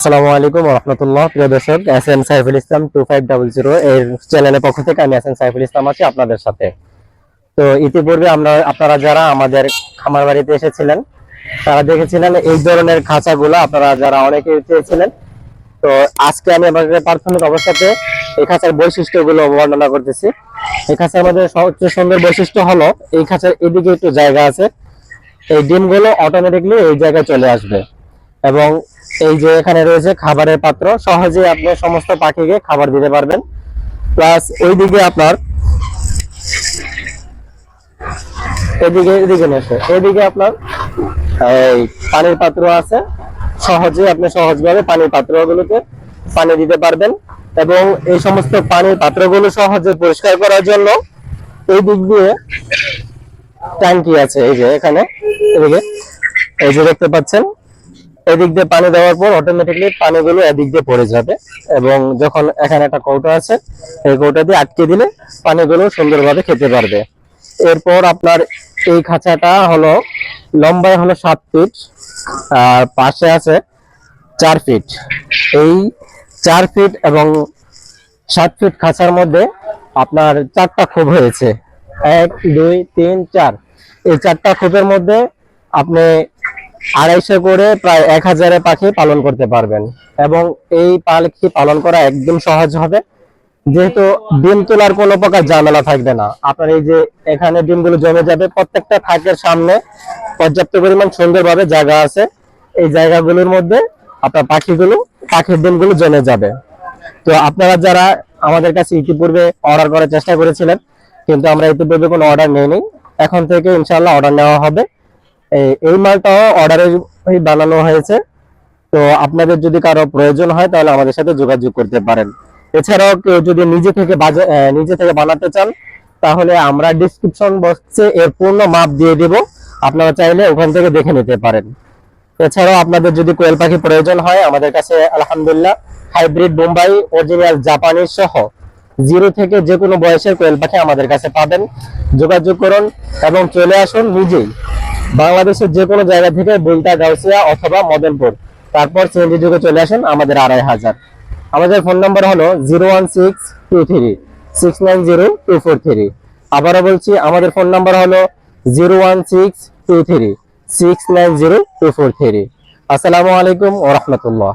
আসসালামু আলাইকুম রহমতুল্লাহ প্রিয় দর্শক S M Saiful Islam two five double zero এর চ্যানেলের পক্ষ থেকে আমি এস এম সাইফুল ইসলাম আছি আপনাদের সাথে। তো ইতিপূর্বে আমরা, আপনারা যারা আমাদের খামার বাড়িতে এসেছিলেন, তারা দেখেছিলেন এই ধরনের খাঁচাগুলো, আপনারা যারা অনেকে চেয়েছিলেন, তো আজকে আমি আপনাদের প্রাথমিক অবস্থাতে এই খাঁচার বৈশিষ্ট্যগুলো বর্ণনা করতেছি। এই খাঁচার মধ্যে সবচেয়ে সুন্দর বৈশিষ্ট্য হলো, এই খাঁচার এদিকে একটু জায়গা আছে, এই ডিমগুলো অটোমেটিকলি এই জায়গায় চলে আসবে। এবং এই যে এখানে রয়েছে খাবারের পাত্র, সহজেই আপনি সমস্ত পাখিকে খাবার দিতে পারবেন। প্লাস ওইদিকে আপনার, এদিকে এদিকে নেছে এদিকে আপনার, এই পানির পাত্র আছে। সহজে আপনি সহজভাবে পানির পাত্রগুলোতে পানি দিতে পারবেন। এবং এই সমস্ত পানির পাত্রগুলো সহজে পরিষ্কার করার জন্য এই দিক দিয়ে ট্যাঙ্কি আছে। এই যে এখানে, এদিকে, এই যে দেখতে পাচ্ছেন এদিক দিয়ে পানি দেওয়ার পর অটোমেটিকলি পানিগুলো এদিক দিয়ে পড়ে যাবে এবং যখন এখানে একটা কৌটা আছে এই কৌটা দিয়ে আটকে দিলে পানিগুলো সুন্দরভাবে খেতে পারবে। এরপর আপনার এই খাঁচাটা হলো, লম্বায় হলো সাত ফিট, আর পাশে আছে চার ফিট। এই চার ফিট এবং সাত ফিট খাঁচার মধ্যে আপনার চারটা খোপ হয়েছে। এক, দুই, তিন, চার। এই চারটা খোপের মধ্যে আপনি আড়াইশো করে প্রায় এক হাজারে পাখি পালন করতে পারবেন। এবং এই পাখি পালন করা একদম সহজ হবে। যেহেতু ডিম তোলার কোনো প্রকার ঝামেলা থাকবে না। আপনার এই যে এখানে ডিমগুলো জমে যাবে, প্রত্যেকটা থাকের সামনে পর্যাপ্ত পরিমাণ সুন্দরভাবে জায়গা আছে। এই জায়গাগুলোর মধ্যে আপনার পাখিগুলো, পাখির ডিমগুলো জমে যাবে। তো আপনারা যারা আমাদের কাছে ইতিপূর্বে অর্ডার করার চেষ্টা করেছিলেন, কিন্তু আমরা ইতিপূর্বে কোনো অর্ডার নেইনি। এখন থেকে ইনশাআল্লাহ অর্ডার নেওয়া হবে। এই- মালটাও অর্ডারে বানানো হয়েছে। তো আপনাদের যদি কারও প্রয়োজন হয়, তাহলে আমাদের সাথে যোগাযোগ করতে পারেন। এছাড়াও কেউ যদি নিজে থেকে নিজে থেকে বানাতে চান, তাহলে আমরা ডিসক্রিপশন বক্সে এর পূর্ণ মাপ দিয়ে দিব। আপনারা চাইলে ওখান থেকে দেখে নিতে পারেন। এছাড়াও আপনাদের যদি কোয়েল পাখি প্রয়োজন হয়, আমাদের কাছে আলহামদুলিল্লাহ হাইব্রিড বোম্বাই অরিজিনাল জাপানি সহ জিরো থেকে যে কোনো বয়সের কোয়েল পাখি আমাদের কাছে পাবেন। যোগাযোগ করুন এবং চলে আসুন নিজেই। বাংলাদেশের যে কোনো জায়গা থেকে বুলতা, গাউসিয়া অথবা মদনপুর। তারপর সিএনজি যুগে চলে আসেন আমাদের আড়াই হাজার। আমাদের ফোন নম্বর হলো zero one six two three, six nine zero two four three. আবারও বলছি, আমাদের ফোন নাম্বার হলো zero one six two three, six nine zero two four three. আসসালামু আলাইকুম ওরহমতুল্লাহ রহমতুল্লাহ।